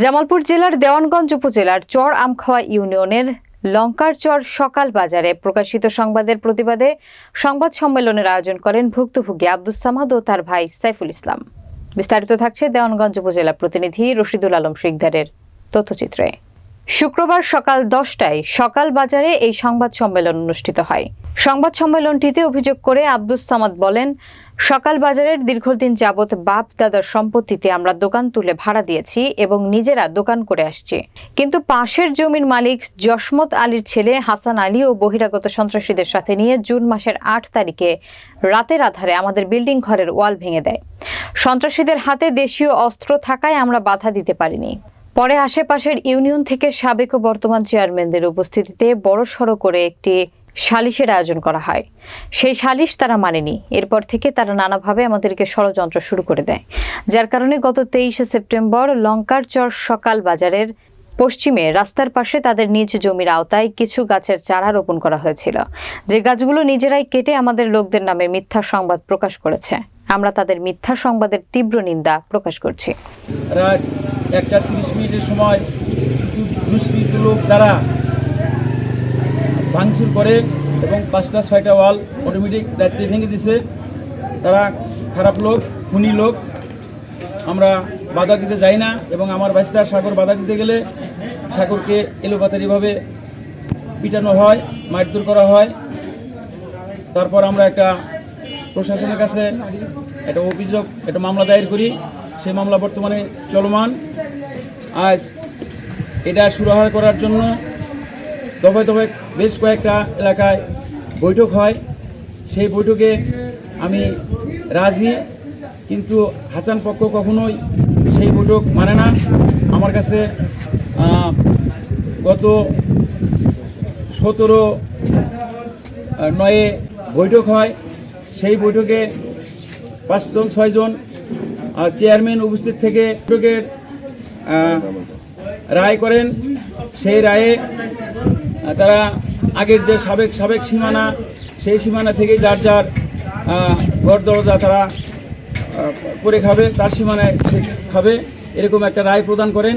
জামালপুর জেলার দেওয়ানগঞ্জ উপজেলার চর আমখাওয়া ইউনিয়নের লঙ্কার চর সকাল বাজারে প্রকাশিত সংবাদের প্রতিবাদে সংবাদ সম্মেলনের আয়োজন করেন ভুক্তভোগী আব্দুস সামাদ ও তার ভাই সাইফুল ইসলাম। বিস্তারিত থাকছে দেওয়ানগঞ্জ উপজেলা প্রতিনিধি রশিদুল আলম শিকদারের তথ্যচিত্রে। শুক্রবার সকাল দশটায় সকাল বাজারে এই সংবাদ সম্মেলন অনুষ্ঠিত হয়। সংবাদ সম্মেলনটিতে অভিযোগ করে আব্দুস সামাদ বলেন, সকাল বাজারের দীর্ঘদিন যাবৎ বাপ দাদার সম্পত্তিতে আমরা দোকান তুলে ভাড়া দিয়েছি এবং নিজেরা দোকান করে আসছি। কিন্তু পাশের জমির মালিক জসমত আলীর ছেলে হাসান আলী ও বহিরাগত সন্ত্রাসীদের সাথে নিয়ে জুন মাসের আট তারিখে রাতের আধারে আমাদের বিল্ডিং ঘরের ওয়াল ভেঙে দেয়। সন্ত্রাসীদের হাতে দেশীয় অস্ত্র থাকায় আমরা বাধা দিতে পারিনি। পরে আশেপাশের ইউনিয়ন থেকে সাবেক ও বর্তমান চেয়ারম্যানদের উপস্থিতিতে বড়সড় করে একটি সালিশের আয়োজন করা হয়। সেই সালিশ তারা মানেনি। এরপর থেকে তারা নানাভাবে আমাদেরকে ষড়যন্ত্র শুরু করে দেয়। যার কারণে গত তেইশে সেপ্টেম্বর লঙ্কার চর সকাল বাজারের পশ্চিমে রাস্তার পাশে তাদের নিজ জমির আওতায় কিছু গাছের চারা রোপণ করা হয়েছিল। যে গাছগুলো নিজেরাই কেটে আমাদের লোকদের নামে মিথ্যা সংবাদ প্রকাশ করেছে। আমরা তাদের মিথ্যা সংবাদের তীব্র নিন্দা প্রকাশ করছি। একটা তিরিশ মিনিটের সময় কিছু দুষ্কৃত লোক দ্বারা ভাঙচুর করে এবং পাঁচটা, ছয়টা ওয়াল অটোমেটিক রাত্রে ভেঙে দিছে। তারা খারাপ লোক, খুনি লোক। আমরা বাধা দিতে যাই না এবং আমার বাইস্তার সাগর বাধা দিতে গেলে সাগরকে এলোপাতারিভাবে পিটানো হয়, মারধর করা হয়। তারপর আমরা একটা প্রশাসনের কাছে একটা অভিযোগ, একটা মামলা দায়ের করি। সেই মামলা বর্তমানে চলমান। আজ এটা সুরাহার করার জন্য দফায় দফায় বেশ কয়েকটা এলাকায় বৈঠক হয়। সেই বৈঠকে আমি রাজি, কিন্তু হাসান পক্ষ কখনোই সেই বৈঠক মানে না। আমার কাছে গত সতেরো নয়ে বৈঠক হয়। সেই বৈঠকে পাঁচজন, ছয়জন চেয়ারম্যান উপস্থিত থেকে বৈঠকের রায় করেন। সেই রায়ে তারা আগের যে সাবেক সাবেক সীমানা, সেই সীমানা থেকে যার যার ঘর দরজা তারা করে খাবে, তার সীমানায় খাবে, এরকম একটা রায় প্রদান করেন।